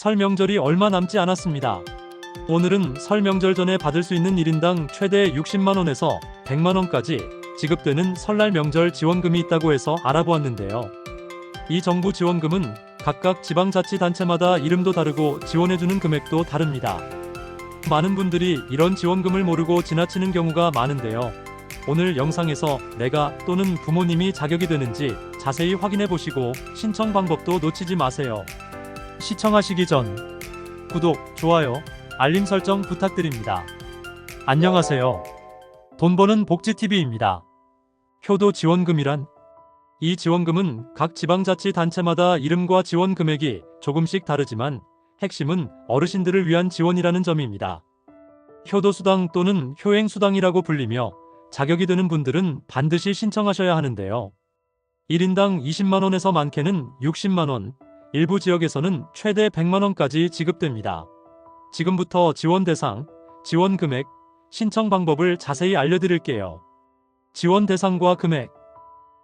설 명절이 얼마 남지 않았습니다. 오늘은 설 명절 전에 받을 수 있는 1인당 최대 60만원에서 100만원까지 지급되는 설날 명절 지원금이 있다고 해서 알아보았는데요. 이 정부 지원금은 각각 지방자치단체마다 이름도 다르고 지원해주는 금액도 다릅니다. 많은 분들이 이런 지원금을 모르고 지나치는 경우가 많은데요. 오늘 영상에서 내가 또는 부모님이 자격이 되는지 자세히 확인해 보시고 신청 방법도 놓치지 마세요. 시청하시기 전 구독, 좋아요, 알림 설정 부탁드립니다. 안녕하세요. 돈 버는 복지TV입니다. 효도 지원금이란 이 지원금은 각 지방자치단체마다 이름과 지원 금액이 조금씩 다르지만 핵심은 어르신들을 위한 지원이라는 점입니다. 효도수당 또는 효행수당이라고 불리며 자격이 되는 분들은 반드시 신청하셔야 하는데요. 1인당 20만원에서 많게는 60만원, 일부 지역에서는 최대 100만원까지 지급됩니다. 지금부터 지원 대상, 지원 금액, 신청 방법을 자세히 알려드릴게요. 지원 대상과 금액.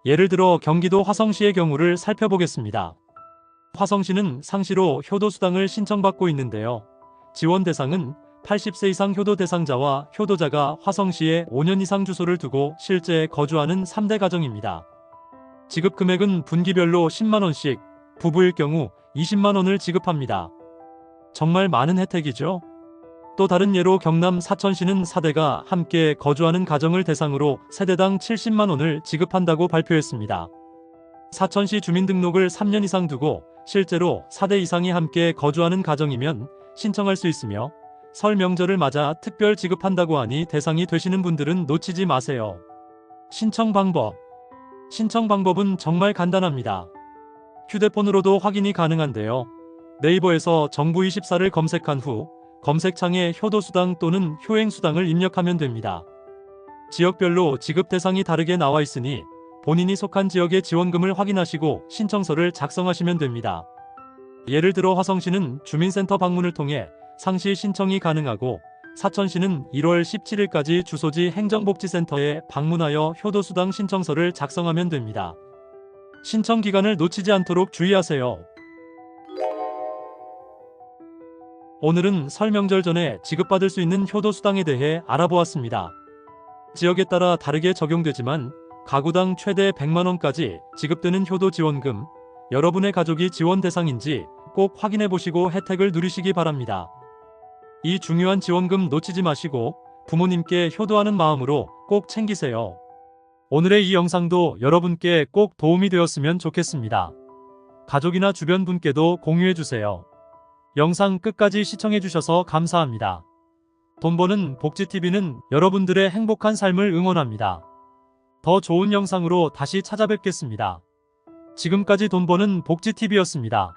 예를 들어 경기도 화성시의 경우를 살펴보겠습니다. 화성시는 상시로 효도수당을 신청받고 있는데요. 지원 대상은 80세 이상 효도 대상자와 효도자가 화성시에 5년 이상 주소를 두고 실제 거주하는 3대 가정입니다. 지급 금액은 분기별로 10만원씩, 부부일 경우 20만원을 지급합니다. 정말 많은 혜택이죠? 또 다른 예로 경남 사천시는 사대가 함께 거주하는 가정을 대상으로 세대당 70만원을 지급한다고 발표했습니다. 사천시 주민등록을 3년 이상 두고 실제로 4대 이상이 함께 거주하는 가정이면 신청할 수 있으며 설 명절을 맞아 특별 지급한다고 하니 대상이 되시는 분들은 놓치지 마세요. 신청 방법. 신청 방법은 정말 간단합니다. 휴대폰으로도 확인이 가능한데요. 네이버에서 정부24를 검색한 후 검색창에 효도수당 또는 효행수당을 입력하면 됩니다. 지역별로 지급 대상이 다르게 나와 있으니 본인이 속한 지역의 지원금을 확인하시고 신청서를 작성하시면 됩니다. 예를 들어 화성시는 주민센터 방문을 통해 상시 신청이 가능하고 사천시는 1월 17일까지 주소지 행정복지센터에 방문하여 효도수당 신청서를 작성하면 됩니다. 신청 기간을 놓치지 않도록 주의하세요. 오늘은 설 명절 전에 지급받을 수 있는 효도 수당에 대해 알아보았습니다. 지역에 따라 다르게 적용되지만 가구당 최대 100만 원까지 지급되는 효도 지원금, 여러분의 가족이 지원 대상인지 꼭 확인해 보시고 혜택을 누리시기 바랍니다. 이 중요한 지원금 놓치지 마시고 부모님께 효도하는 마음으로 꼭 챙기세요. 오늘의 이 영상도 여러분께 꼭 도움이 되었으면 좋겠습니다. 가족이나 주변 분께도 공유해 주세요. 영상 끝까지 시청해 주셔서 감사합니다. 돈 버는 복지TV는 여러분들의 행복한 삶을 응원합니다. 더 좋은 영상으로 다시 찾아뵙겠습니다. 지금까지 돈 버는 복지TV였습니다.